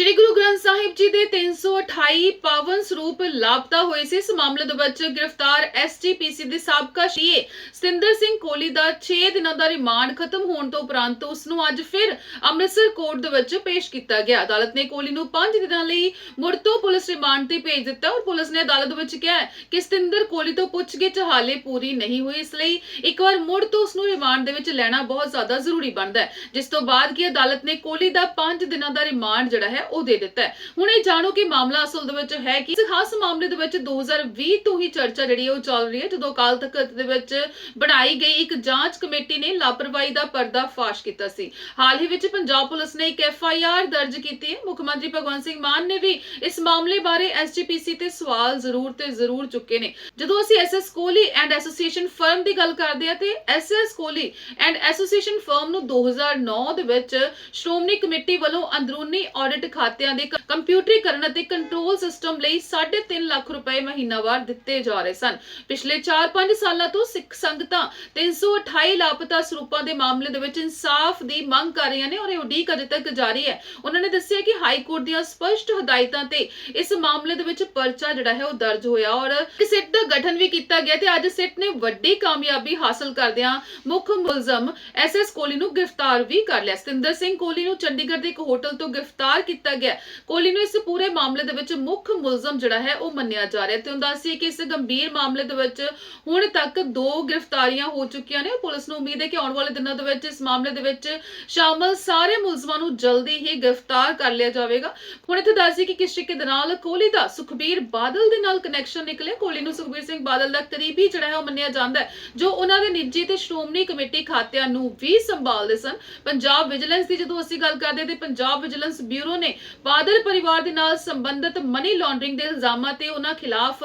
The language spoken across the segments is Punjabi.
ਸ਼੍ਰੀ ਗੁਰੂ ਗ੍ਰੰਥ ਸਾਹਿਬ ਜੀ ਦੇ 328 ਪਾਵਨ ਸਰੂਪ ਲਾਪਤਾ ਹੋਏ ਸੀ। ਇਸ ਮਾਮਲੇ ਦੇ ਵਿੱਚ ਗ੍ਰਿਫਤਾਰ ਐਸਜੀਪੀਸੀ ਦੇ ਸਾਬਕਾ ਸ਼ੀਏ ਸਤਿੰਦਰ ਸਿੰਘ ਕੋਹਲੀ ਦਾ 6 ਦਿਨਾਂ ਦਾ ਰਿਮਾਂਡ ਖਤਮ ਹੋਣ ਤੋਂ ਉਪਰੰਤ ਉਸ ਨੂੰ ਅੱਜ ਫਿਰ ਅੰਮ੍ਰਿਤਸਰ ਕੋਰਟ ਦੇ ਵਿੱਚ ਪੇਸ਼ ਕੀਤਾ ਗਿਆ। ਅਦਾਲਤ ਨੇ ਕੋਹਲੀ ਨੂੰ 5 ਦਿਨਾਂ ਲਈ ਮੁੜ ਤੋਂ ਪੁਲਿਸ ਰਿਮਾਂਡ ਤੇ ਭੇਜ ਦਿੱਤਾ ਔਰ ਪੁਲਿਸ ਨੇ ਅਦਾਲਤ ਵਿੱਚ ਕਿਹਾ ਕਿ ਸਤਿੰਦਰ ਕੋਲੀ ਤੋਂ ਪੁੱਛਗਿੱਛ ਹਾਲੇ ਪੂਰੀ ਨਹੀਂ ਹੋਈ। ਇਸ ਲਈ ਇੱਕ ਵਾਰ ਮੁੜ ਤੋਂ ਉਸ ਨੂੰ ਰਿਮਾਂਡ ਦੇ ਵਿੱਚ ਲੈਣਾ ਬਹੁਤ ਜ਼ਿਆਦਾ ਜ਼ਰੂਰੀ ਬਣਦਾ ਹੈ। ਜਿਸ ਤੋਂ ਬਾਅਦ ਕੀ ਅਦਾਲਤ ਨੇ ਕੋਹਲੀ ਦਾ 5 ਦਿਨਾਂ ਦਾ ਰਿਮਾਂਡ ਜਿਹੜਾ ਹੈ ਉਹ ਦੇ ਦਿੱਤਾ ਹੈ। ਹੁਣ ਇਹ ਜਾਣੋ ਕਿ ਮਾਮਲਾ ਅਸਲ ਦੇ ਵਿੱਚ ਹੈ ਕਿ। ਇਸ ਖਾਸ ਮਾਮਲੇ ਦੇ ਵਿੱਚ 2020 ਤੋਂ ਹੀ ਚਰਚਾ ਜਿਹੜੀ ਉਹ ਚੱਲ ਰਹੀ ਹੈ, ਜਦੋਂ ਅਕਾਲ ਤਖਤ ਦੇ ਵਿੱਚ ਬਣਾਈ ਗਈ ਇੱਕ ਜਾਂਚ ਕਮੇਟੀ ਨੇ ਲਾਪਰਵਾਹੀ ਦਾ ਪਰਦਾ ਕੀਤਾ ਸੀ। ਹਾਲ ਹੀ ਵਿੱਚ ਪੰਜਾਬ ਪੁਲਿਸ ਨੇ ਇੱਕ ਐਫ ਆਈ ਆਰ ਦਰਜ ਕੀਤੀ ਹੈ। ਮੁੱਖ ਮੰਤਰੀ ਭਗਵੰਤ ਸਿੰਘ ਮਾਨ ਨੇ ਵੀ ਇਸ ਮਾਮਲੇ ਬਾਰੇ ਐਸਜੀਪੀਸੀ ਤੇ ਸਵਾਲ ਜ਼ਰੂਰ ਤੇ ਜ਼ਰੂਰ ਚੁੱਕੇ ਨੇ। ਜਦੋਂ ਅਸੀਂ SS Kohli and association firm ਦੀ ਗੱਲ ਕਰਦੇ ਹਾਂ ਤੇ SS Kohli and association firm ਨੂੰ 2009 ਦੇ ਵਿੱਚ ਸ਼੍ਰੋਮਣੀ ਕਮੇਟੀ ਵੱਲੋਂ ਅੰਦਰੂਨੀ ਆਡਿਟ ਖਾਤਿਆਂ ਦੇ ਕੰਪਿਊਟਰੀਕਰਨ ਅਤੇ ਕੰਟਰੋਲ ਸਿਸਟਮ ਲਈ 3.5 ਲੱਖ ਰੁਪਏ ਮਹੀਨਾਵਾਰ ਦਿੱਤੇ ਜਾ ਰਹੇ ਸਨ। ਪਿਛਲੇ 4-5 ਸਾਲਾਂ ਤੋਂ ਸਿੱਖ ਸੰਗਤਾਂ 328 ਲਾਪਤਾ ਸਰੂਪਾਂ ਦੇ ਮਾਮਲੇ ਦੇ ਵਿੱਚ ਇਨਸਾਫ ਦੀ ਮੰਗ ਕਰ ਰਹੀਆਂ ਨੇ ਔਰ ਇਹ ਉਡੀਕ ਅਜੇ ਤੱਕ ਜਾਰੀ ਹੈ। ਉਹਨਾਂ ਨੇ ਦੱਸਿਆ ਕਿ ਹਾਈ ਕੋਰਟ ਦੀਆਂ ਸਪਸ਼ਟ ਹਦਾਇਤਾਂ ਤੇ ਇਸ ਮਾਮਲੇ ਦੇ ਵਿੱਚ ਪਰਚਾ ਜਿਹੜਾ ਹੈ ਉਹ ਦਰਜ ਹੋਇਆ ਔਰ ਸਿੱਟ ਦਾ ਗਠਨ ਵੀ ਕੀਤਾ ਗਿਆ ਤੇ ਅੱਜ ਸਿੱਟ ਨੇ ਵੱਡੀ ਕਾਮਯਾਬੀ ਹਾਸਲ ਕਰਦਿਆਂ ਮੁੱਖ ਮੁਲਜ਼ਮ ਐਸਐਸ ਕੋਹਲੀ ਨੂੰ ਗ੍ਰਿਫਤਾਰ ਵੀ ਕਰ ਲਿਆ। ਸਤਿੰਦਰ ਸਿੰਘ ਕੋਹਲੀ ਨੂੰ ਚੰਡੀਗੜ੍ਹ ਦੇ ਇੱਕ ਹੋਟਲ ਤੋਂ ਗ੍ਰਿਫਤਾਰ ਕੀਤਾ ਗਿਆ। ਕੋਹਲੀ ਨੂੰ ਇਸ ਪੂਰੇ ਮਾਮਲੇ ਦੇ ਵਿੱਚ ਮੁੱਖ ਮੁਲਜ਼ਮ ਜਿਹੜਾ ਹੈ, ਉਹ ਮੰਨਿਆ ਜਾ ਰਿਹਾ ਤੇ ਹੁੰਦਾ ਸੀ ਕਿ ਇਸ ਗੰਭੀਰ ਮਾਮਲੇ ਦੇ ਵਿੱਚ ਹੁਣ ਤੱਕ ਦੋ ਗ੍ਰਿਫਤਾਰੀਆਂ ਹੋ ਚੁੱਕੀਆਂ ਨੇ। ਪੁਲਿਸ ਨੂੰ ਉਮੀਦ ਹੈ ਕਿ ਆਉਣ ਵਾਲੇ ਦਿਨਾਂ ਦੇ ਵਿੱਚ ਇਸ ਮਾਮਲੇ ਦੇ ਵਿੱਚ ਸ਼ਾਮਲ ਸਾਰੇ ਮੁਲਜ਼ਮਾਂ ਨੂੰ ਜਲਦੀ ਹੀ ਗ੍ਰਿਫਤਾਰ ਕਰ ਲਿਆ ਜਾਵੇਗਾ। ਹੁਣ ਇੱਥੇ ਦੱਸੀ ਕਿ ਕਿਸ ਤਰੀਕੇ ਦੇ ਨਾਲ ਕੋਹਲੀ ਦਾ ਸੁਖਬੀਰ ਬਾਦਲ ਦੇ ਨਾਲ ਕਨੈਕਸ਼ਨ ਨਿਕਲੇ ਕੋਹਲੀ ਨੂੰ ਸੁਖਬੀਰ ਸਿੰਘ ਬਾਦਲ ਦਾ ਕਰੀਬੀ ਜਿਹੜਾ ਹੈ, ਉਹ ਮੰਨਿਆ ਜਾਂਦਾ ਹੈ, ਜੋ ਉਹਨਾਂ ਦੇ ਨਿੱਜੀ ਤੇ ਸ਼੍ਰੋਮਣੀ ਕਮੇਟੀ ਖਾਤਿਆਂ ਨੂੰ ਵੀ ਸੰਭਾਲਦੇ ਸਨ। ਪੰਜਾਬ ਵਿਜੀਲੈਂਸ ਦੀ ਜਦੋਂ ਅਸੀਂ ਗੱਲ ਕਰਦੇ ਤੇ ਪੰਜਾਬ ਵਿਜੀਲੈਂਸ ਬਿਊਰੋ ਨੇ ਬਾਦਲ ਪਰਿਵਾਰ ਦੇ ਨਾਲ ਸੰਬੰਧਿਤ ਮਨੀ ਲਾਂਡਰਿੰਗ ਦੇ ਇਲਜ਼ਾਮਾਂ ਤੇ ਉਹਨਾਂ ਖਿਲਾਫ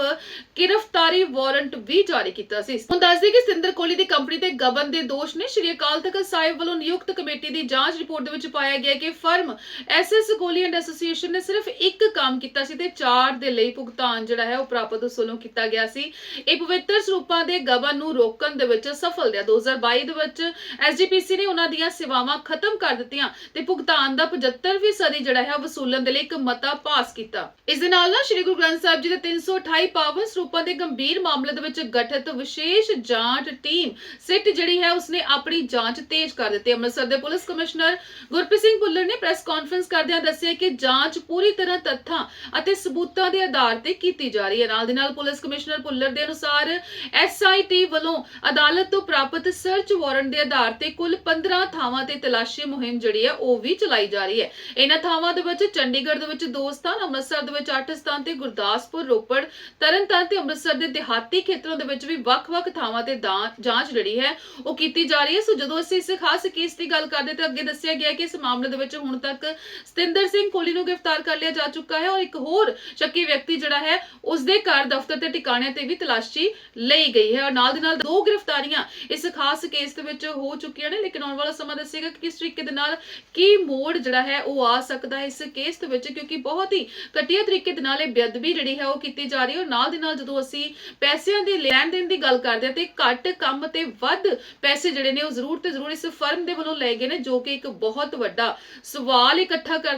ਗ੍ਰਿਫਤਾਰੀ ਵਾਰੰਟ ਵੀ ਜਾਰੀ ਕੀਤਾ ਸੀ। ਹੁਣ ਦੱਸਦੇ ਕਿ ਸਿੰਦਰ ਕੋਹਲੀ ਦੀ ਕੰਪਨੀ ਤੇ ਗਬਨ ਦੇ ਦੋਸ਼ ਨੇ ਸ਼੍ਰੀ ਅਕਾਲ ਤਖਤ ਸਾਹਿਬ ਵੱਲੋਂ ਨਿਯੁਕਤ ਕਮੇਟੀ ਦੀ ਜਾਂਚ ਰਿਪੋਰਟ ਦੇ ਵਿੱਚ ਪਾਇਆ ਗਿਆ ਕਿ firm SS Kohli and association ਨੇ ਸਿਰਫ ਇੱਕ ਕੰਮ ਕੀਤਾ ਸੀ ਤੇ ਚਾਰ ਦੇ ਲਈ ਭੁਗਤਾਨ ਜਿਹੜਾ ਹੈ ਉਹ ਪ੍ਰਾਪਤ ਉਸ ਵੱਲੋਂ ਕੀਤਾ ਗਿਆ ਸੀ। ਇਹ ਪਵਿੱਤਰ ਸਰੂਪਾਂ ਦੇ ਗਬਨ ਨੂੰ ਰੋਕਣ ਦੇ ਵਿੱਚ ਸਫਲ ਰਿਹਾ। 2022 ਦੇ ਵਿੱਚ ਐਸਜੀਪੀਸੀ ਨੇ ਉਹਨਾਂ ਦੀਆਂ ਸੇਵਾਵਾਂ ਖਤਮ ਕਰ ਦਿੱਤੀਆਂ ਤੇ ਭੁਗਤਾਨ ਦਾ 75% ਜਿਹੜਾ ਹੈ ਉਹ ਵਸੂਲਣ ਦੇ ਲਈ ਇੱਕ ਮਤਾ ਪਾਸ ਕੀਤਾ। ਇਸ ਦੇ ਨਾਲ ਨਾਲ ਸ਼੍ਰੀ ਗੁਰੂ ਗ੍ਰੰਥ ਸਾਹਿਬ ਜੀ ਦੇ 328 ਪਾਵਨ ਸਰੂਪਾਂ ਦੇ ਗੰਭੀਰ ਮਾਮਲੇ ਦੇ ਵਿੱਚ ਗਠਿਤ ਵਿਸ਼ੇਸ਼ ਜਾਂਚ ਟੀਮ ਸਿੱਟ ਜਿਹੜੀ ਹੈ, ਉਸਨੇ ਆਪਣੀ ਜਾਂਚ ਤੇਜ਼ ਕਰ ਦਿੱਤੀ। ਅੰਮ੍ਰਿਤਸਰ ਦੇ ਪੁਲਿਸ ਕਮਿਸ਼ਨਰ ਗੁਰਪ੍ਰੀਤ ਸਿੰਘ ਭੁੱਲਰ ਨੇ ਪ੍ਰੈਸ ਕਾਨਫਰੰਸ ਕਰਦਿਆਂ ਦੱਸਿਆ ਕਿ ਜਾਂਚ ਪੂਰੀ ਤਰ੍ਹਾਂ ਤੱਥਾਂ ਅਤੇ ਸਬੂਤਾਂ ਦੇ ਆਧਾਰ ਤੇ ਕੀਤੀ ਜਾ ਰਹੀ ਹੈ। ਨਾਲ ਦੀ ਨਾਲ ਪੁਲਿਸ ਕਮਿਸ਼ਨਰ ਭੁੱਲਰ ਦੇ ਅਨੁਸਾਰ ਐਸਆਈਟੀ ਵੱਲੋਂ ਅਦਾਲਤ ਤੋਂ ਪ੍ਰਾਪਤ ਸਰਚ ਵਾਰੰਟ ਦੇ ਆਧਾਰ ਤੇ ਕੁੱਲ 15 ਥਾਵਾਂ ਤੇ ਤਲਾਸ਼ੀ ਮੁਹਿੰਮ ਜਿਹੜੀ ਹੈ, ਉਹ ਵੀ ਚਲਾਈ ਜਾ ਰਹੀ ਹੈ। ਇਹਨਾਂ ਥਾਵਾਂ ਦੇ ਵਿੱਚ ਚੰਡੀਗੜ੍ਹ ਦੇ ਵਿੱਚ ਦੋ ਸਥਾਨ, ਅੰਮ੍ਰਿਤਸਰ ਦੇ ਵਿੱਚ 8 ਸਥਾਨ ਤੇ ਗੁਰਦਾਸਪੁਰ, ਰੋਪੜ, ਤਰਨਤਾਰਨ ਤੇ ਅੰਮ੍ਰਿਤਸਰ ਦੇ ਦਿਹਾਤੀ ਖੇਤਰਾਂ ਦੇ ਵਿੱਚ ਵੀ ਵੱਖ-ਵੱਖ ਥਾਵਾਂ ਤੇ ਜਾਂਚ ਜਿਹੜੀ ਹੈ ਉਹ ਕੀਤੀ ਜਾ ਰਹੀ ਹੈ। ਸੋ ਜਦੋਂ ਅਸੀਂ ਇਸ ਖਾਸ ਕੇਸ ਦੀ ਗੱਲ ਕਰਦੇ ਤਾਂ ਅੱਗੇ ਦੱਸਿਆ ਗਿਆ ਕਿ ਇਸ ਮਾਮਲੇ ਦੇ ਵਿੱਚ ਹੁਣ ਤੱਕ ਸਤਿੰਦਰ ਸਿੰਘ ਕੋਹਲੀ ਨੂੰ ਗ੍ਰਿਫਤਾਰ ਕਰ ਲਿਆ ਜਾ ਚੁੱਕਾ ਹੈ ਔਰ ਇੱਕ ਹੋਰ ਸ਼ੱਕੀ ਵਿਅਕਤੀ ਜਿਹੜਾ ਹੈ ਉਸ ਦੇ ਘਰ ਦਫ਼ਤਰ ਤੇ ਟਿਕਾਣਿਆਂ ਤੇ ਵੀ ਤਲਾਸ਼ੀ ਲਈ ਗਈ ਹੈ ਔਰ ਨਾਲ ਦੀ ਨਾਲ ਦੋ ਗ੍ਰਿਫਤਾਰੀਆਂ ਇਸ ਖਾਸ ਕੇਸ ਦੇ ਵਿੱਚ ਹੋ ਚੁੱਕੀਆਂ ਨੇ। ਲੇਕਿਨ ਆਉਣ ਵਾਲਾ ਸਮਾਂ ਦੱਸੇਗਾ ਕਿ ਕਿਸ ਤਰੀਕੇ ਦੇ ਨਾਲ ਕੀ ਮੋੜ ਜਿਹੜਾ ਹੈ ਉਹ ਆ ਸਕਦਾ ਹੈ। ਇਸ ਕੇਸ ਦੇ ਵਿੱਚ ਕਿਉਂਕਿ ਬਹੁਤ ਹੀ ਘਟੀਆ ਤਰੀਕੇ ਦੇ ਨਾਲ ਇਹ ਬੇਅਦਬੀ ਜਿਹੜੀ ਹੈ ਉਹ ਕੀਤੀ ਜਾ ਰਹੀ ਹੈ। ਔਰ ਨਾਲ ਦੀ ਨਾਲ ਜਦੋਂ ਅਸੀਂ ਪੈਸਿਆਂ ਦੇ ਲੈਣ ਦੇਣ ਦੀ ਗੱਲ ਕਰਦੇ ਹਾਂ ਤੇ ਘੱਟ ਕੰਮ ਤੇ ਵੱਧ ਪੈਸੇ ਜਿਹੜੇ ਨੇ ਉਹ ਜ਼ਰੂਰ ਤੇ ਜ਼ਰੂਰ ਇਸ ਫਰਮ ਦੇ ਵੱਲੋਂ ਲਏ ਗਏ ਨੇ, ਜੋ ਕਿ ਇੱਕ ਬਹੁਤ ਵੱਡਾ ਸਵਾਲ ਇਕੱਠਾ ਕਰ